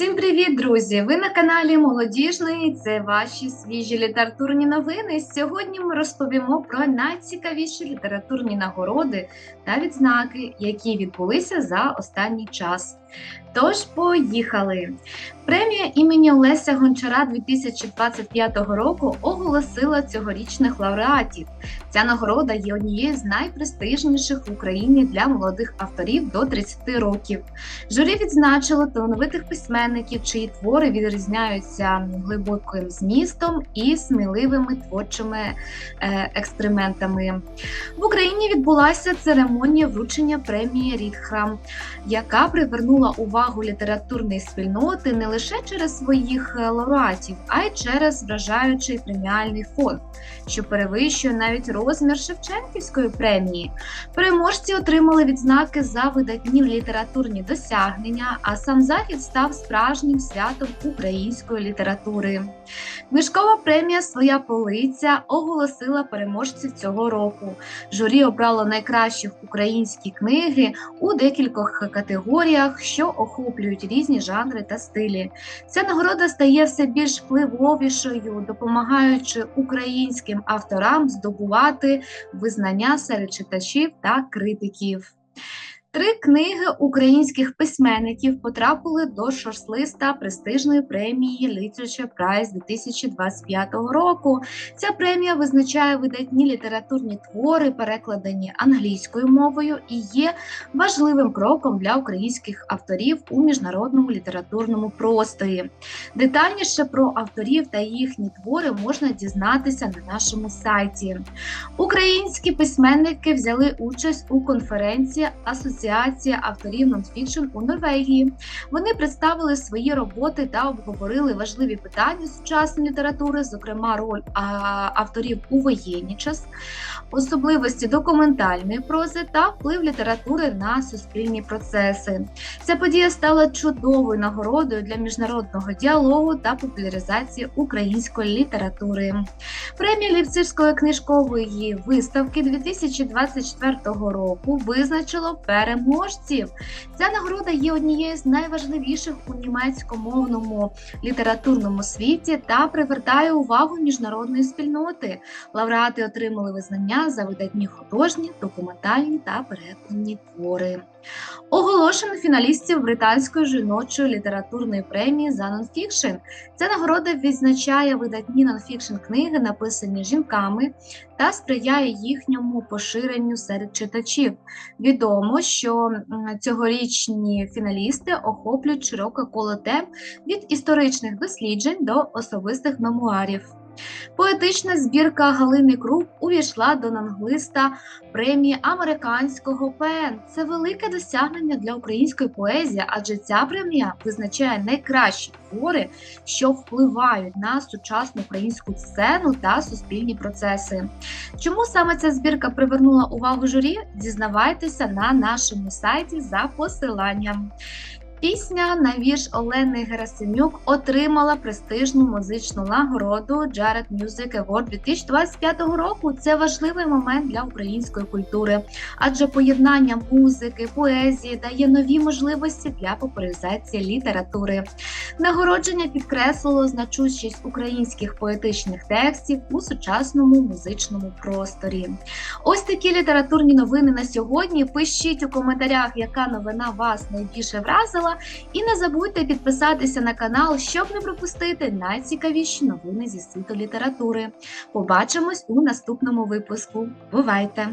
Усім привіт, друзі! Ви на каналі Молодіжний. Це ваші свіжі літературні новини. Сьогодні ми розповімо про найцікавіші літературні нагороди та відзнаки, які відбулися за останній час. Тож, поїхали! Премія імені Олеся Гончара 2025 року оголосила цьогорічних лауреатів. Ця нагорода є однією з найпрестижніших в Україні для молодих авторів до 30 років. Журі відзначило талановитих письменників, чиї твори відрізняються глибоким змістом і сміливими творчими е, експериментами. В Україні відбулася церемонія вручення премії Рідхрам, яка привернула увагу літературної спільноти не лише через своїх е, лауреатів, а й через вражаючий преміальний фонд, що перевищує навіть розмір Шевченківської премії. Переможці отримали відзнаки за видатні літературні досягнення, а сам захід став справжнім святом української літератури. Книжкова премія Своя полиця оголосила переможців цього року. Журі обрало найкращих українські книги у декількох категоріях, що охоплюють різні жанри та стилі. Ця нагорода стає все більш впливовішою, допомагаючи українським авторам здобувати визнання серед читачів та критиків. Три книги українських письменників потрапили до шорслиста престижної премії Literature Prize 2025 року. Ця премія визначає видатні літературні твори, перекладені англійською мовою, і є важливим кроком для українських авторів у міжнародному літературному просторі. Детальніше про авторів та їхні твори можна дізнатися на нашому сайті. Українські письменники взяли участь у конференції Асоціації Асоціація авторів нонфікшн у Норвегії. Вони представили свої роботи та обговорили важливі питання сучасної літератури, зокрема роль авторів у воєнний час, особливості документальної прози та вплив літератури на суспільні процеси. Ця подія стала чудовою нагородою для міжнародного діалогу та популяризації української літератури. Премія Лівцівської книжкової виставки 2024 року визначило переможців. Ця нагорода є однією з найважливіших у німецькомовному літературному світі та привертає увагу міжнародної спільноти. Лауреати отримали визнання за видатні художні, документальні та перекладні твори. Оголошено фіналістів британської жіночої літературної премії за нонфікшн. Ця нагорода відзначає видатні нонфікшн книги, написані жінками, та сприяє їхньому поширенню серед читачів. Відомо, що цьогорічні фіналісти охоплюють широке коло тем від історичних досліджень до особистих мемуарів. Поетична збірка Галини Круп увійшла до нанглиста премії американського ПН. Це велике досягнення для української поезії, адже ця премія визначає найкращі твори, що впливають на сучасну українську сцену та суспільні процеси. Чому саме ця збірка привернула увагу журі? Дізнавайтеся на нашому сайті за посиланням. Пісня на вірш Олени Герасимюк отримала престижну музичну нагороду Jared Music Award 2025 року. Це важливий момент для української культури, адже поєднання музики, поезії дає нові можливості для популяризації літератури. Нагородження підкреслило значущість українських поетичних текстів у сучасному музичному просторі. Ось такі літературні новини на сьогодні. Пишіть у коментарях, яка новина вас найбільше вразила вподобала. І не забудьте підписатися на канал, щоб не пропустити найцікавіші новини зі світу літератури. Побачимось у наступному випуску. Бувайте!